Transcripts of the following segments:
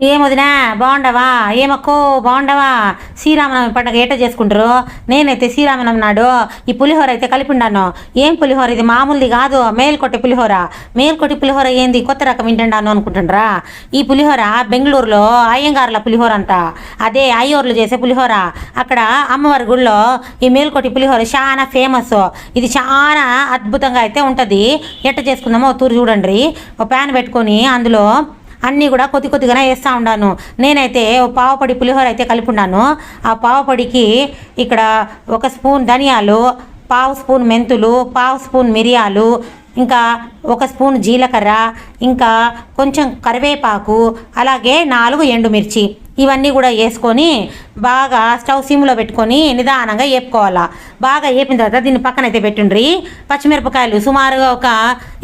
ఏమొదినా? బాగుండవా ఏమక్కో? బాగుండవా శ్రీరామనవమి పండుగ ఏట చేసుకుంటారు నేనైతే శ్రీరామనవమి నాడు ఈ పులిహోర అయితే కలిపి ఉండాను ఏం పులిహోర ఇది? మామూలుది కాదు. మేల్కొట్టి పులిహోర. మేల్కొట్టి పులిహోర ఏంది? కొత్త రకం వింటాను అనుకుంటుండ్రా ఈ పులిహోర బెంగళూరులో అయ్యంగారుల పులిహోర అంట. అదే అయ్యోర్లు చేసే పులిహోర. అక్కడ అమ్మవారి గుళ్ళో ఈ మేల్కొట్టి పులిహోర చాలా ఫేమస్. ఇది చాలా అద్భుతంగా అయితే ఉంటుంది. ఎట్ట చేసుకుందామో తూరు చూడండి. ఒక ప్యాన్ పెట్టుకొని అందులో అన్నీ కూడా కొద్ది కొద్దిగానే వేస్తూ ఉన్నాను నేనైతే ఓ పావుపడి పులిహోర అయితే కలిపి ఉన్నాను ఆ పావుపడికి ఇక్కడ ఒక స్పూన్ ధనియాలు పావు స్పూన్ మెంతులు పావు స్పూన్ మిరియాలు ఇంకా ఒక స్పూన్ జీలకర్ర ఇంకా కొంచెం కరివేపాకు అలాగే నాలుగు ఎండుమిర్చి. ఇవన్నీ కూడా వేసుకొని బాగా స్టవ్ సిమ్లో పెట్టుకొని నిదానంగా వేపుకోవాలా బాగా వేపిన తర్వాత దీన్ని పక్కన అయితే పెట్టుండ్రి. పచ్చిమిరపకాయలు సుమారుగా ఒక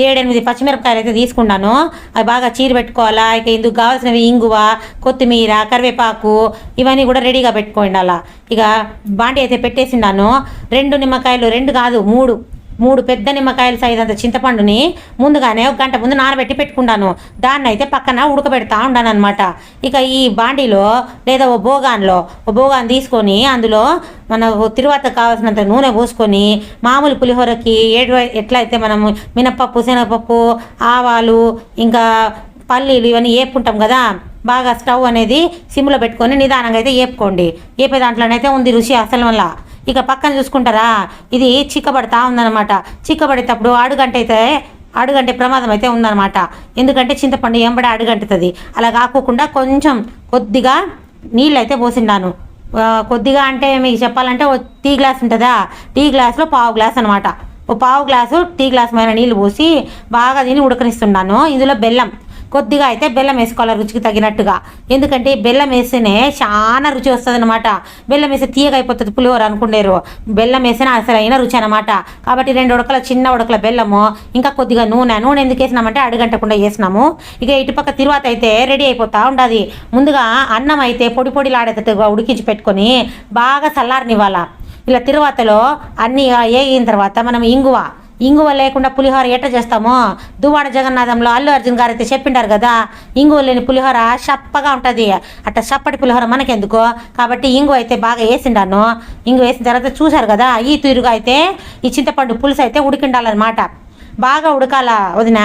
ఏడెనిమిది పచ్చిమిరపకాయలు అయితే తీసుకున్నాను. అవి బాగా చీర పెట్టుకోవాలా. ఇక ఇందుకు కావాల్సినవి ఇంగువ కొత్తిమీర కరివేపాకు ఇవన్నీ కూడా రెడీగా పెట్టుకోండి అలా ఇక బాండి అయితే పెట్టేసిండాను రెండు నిమ్మకాయలు రెండు కాదు మూడు. మూడు పెద్ద నిమ్మకాయల సైజ్ అంత చింతపండుని ముందుగానే ఒక గంట ముందు నానబెట్టి పెట్టుకున్నాను దాన్ని అయితే పక్కన ఉడకబెడతా ఉన్నాను అనమాట ఇక ఈ బాండీలో లేదా ఓ బోగాన్లో ఓ బోగాన్ తీసుకొని అందులో మన తిరువాత కావాల్సినంత నూనె పోసుకొని మామూలు పులిహోరకి ఏడు ఎట్లా అయితే మనము మినపప్పు శనగపప్పు ఆవాలు ఇంకా పల్లీలు ఇవన్నీ వేపుకుంటాం కదా బాగా స్టవ్ అనేది సిమ్లో పెట్టుకొని నిదానంగా అయితే వేపుకోండి వేపే దాంట్లోనైతే ఉంది రుచి అసలు వల్ల ఇక పక్కన చూసుకుంటారా? ఇది చిక్కబడతా ఉందన్నమాట. చిక్కబడేటప్పుడు అడుగంట అయితే అడుగంటే ప్రమాదం అయితే ఉందన్నమాట. ఎందుకంటే చింతపండు ఎంబడి అడుగంటుతుంది. అలా కాకోకుండా కొంచెం కొద్దిగా నీళ్ళు అయితే పోసిండాను కొద్దిగా అంటే మీకు చెప్పాలంటే ఓ టీ గ్లాస్ ఉంటుందా? టీ గ్లాస్లో పావు గ్లాస్ అనమాట ఓ పావు గ్లాసు టీ గ్లాస్ మీద నీళ్ళు పోసి బాగా దీన్ని ఉడకనిస్తున్నాను ఇందులో బెల్లం. కొద్దిగా అయితే బెల్లం వేసుకోవాలి రుచికి తగినట్టుగా. ఎందుకంటే బెల్లం వేస్తేనే చాలా రుచి వస్తుంది అనమాట బెల్లం వేస్తే తీయగా అయిపోతుంది పులిహోర అనుకునేరు బెల్లం వేస్తేనే అసలైన రుచి అనమాట కాబట్టి రెండు ఉడకల చిన్న ఉడకల బెల్లము ఇంకా కొద్దిగా నూనె. నూనె ఎందుకు వేసినామంటే అడుగంటకుండా వేసినాము. ఇక ఇటుపక్క తిరువాత అయితే రెడీ అయిపోతా ఉండదు. ముందుగా అన్నం అయితే పొడి పొడిలాడేటట్టుగా ఉడికించి పెట్టుకొని బాగా చల్లారనివ్వాలా. ఇలా తిరువాతలో అన్నీ వేగిన తర్వాత మనం ఇంగువ ఇంగువ లేకుండా పులిహోర ఎట్ట చేస్తామో? దువాడ జగన్నాథంలో అల్లు అర్జున్ గారు అయితే చెప్పిండారు కదా ఇంగువ లేని పులిహోర చప్పగా ఉంటుంది. అట్ట చప్పటి పులిహోర మనకెందుకు? కాబట్టి ఇంగువ అయితే బాగా వేసిండాను. ఇంగు వేసిన తర్వాత చూశారు కదా ఈ తీరుగా అయితే ఈ చింతపండు పులుసు అయితే ఉడికిండాలన్నమాట. బాగా ఉడకాల వదిన.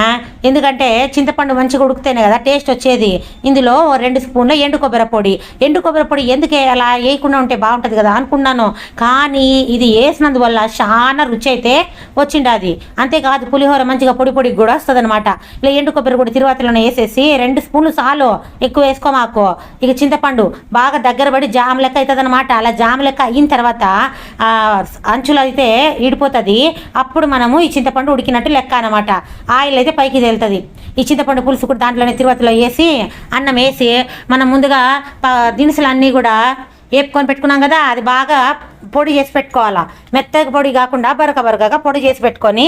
ఎందుకంటే చింతపండు మంచిగా ఉడికితేనే కదా టేస్ట్ వచ్చేది. ఇందులో ఓ రెండు స్పూన్ల ఎండు కొబ్బరి పొడి. ఎండు కొబ్బరి పొడి ఎందుకు అలా వేయకుండా ఉంటే బాగుంటుంది కదా అనుకున్నాను. కానీ ఇది వేసినందువల్ల చాలా రుచి అయితే వచ్చిండాది. అంతేకాదు పులిహోర మంచిగా పొడి పొడి కూడా వస్తుంది అనమాట ఇలా ఎండు కొబ్బరి కూడా తిరువాతలోనే వేసేసి రెండు స్పూన్లు చాలు ఎక్కువ వేసుకో మాకు. ఇక చింతపండు బాగా దగ్గర పడి జామ్ లెక్క అవుతుంది అనమాట అలా జామ్ లెక్క అయిన తర్వాత అంచులు అయితే ఇడిపోతుంది. అప్పుడు మనము ఈ చింతపండు ఉడికినట్టు లెక్క అనమాట ఆయిల్ అయితే పైకి తేలుతుంది. ఈ చింతపండు పులుసు కూడా దాంట్లోనే తిరుపతిలో వేసి అన్నం వేసి మనం ముందుగా దినుసులు అన్నీ కూడా వేపుకొని పెట్టుకున్నాం కదా అది బాగా పొడి చేసి పెట్టుకోవాలా? మెత్తగా పొడి కాకుండా బరక బరకగా పొడి చేసి పెట్టుకొని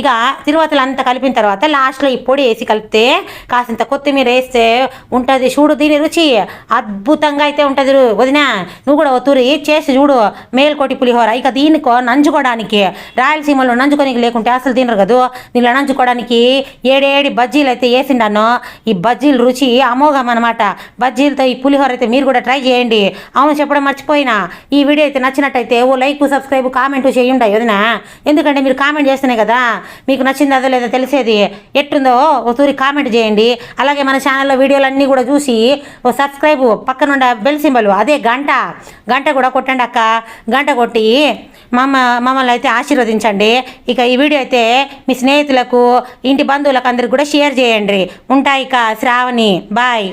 ఇక తిరువతలు అంతా కలిపిన తర్వాత లాస్ట్లో ఈ పొడి వేసి కలిపితే కాసింత కొత్తిమీర వేస్తే ఉంటుంది. చూడు దీని రుచి అద్భుతంగా అయితే ఉంటుంది వదిన వదినా నువ్వు కూడా ఒత్తురి చేసి చూడు. మేల్కోటి పులిహోర. ఇక దీనికో నంచుకోవడానికి రాయలసీమలో నంచుకోనికి లేకుంటే అసలు తినరు కదా. దీనిలో నంచుకోవడానికి ఏడేడి బజ్జీలు అయితే వేసిండాను ఈ బజ్జీలు రుచి అమోఘం అనమాట బజ్జీలతో ఈ పులిహోర అయితే మీరు కూడా ట్రై చేయండి. అవును చెప్పడం మర్చిపోయినా. ఈ వీడియో అయితే నచ్చిన నచ్చినట్టయితే ఓ లైక్ సబ్స్క్రైబ్ కామెంట్ చేయండి వదినా ఎందుకంటే మీరు కామెంట్ చేస్తేనే కదా మీకు నచ్చింది అదో లేదో తెలిసేది. ఎట్టుందో ఓ తూరి కామెంట్ చేయండి. అలాగే మన ఛానల్లో వీడియోలన్నీ కూడా చూసి ఓ సబ్స్క్రైబ్ పక్కనుండ బెల్ సింబల్ అదే గంట. గంట కూడా కొట్టండి అక్క. గంట కొట్టి మమ్మ మమ్మల్ని అయితే ఆశీర్వదించండి. ఇక ఈ వీడియో అయితే మీ స్నేహితులకు ఇంటి బంధువులకు అందరికి కూడా షేర్ చేయండి. ఉంటాయి ఇక శ్రావణి. బాయ్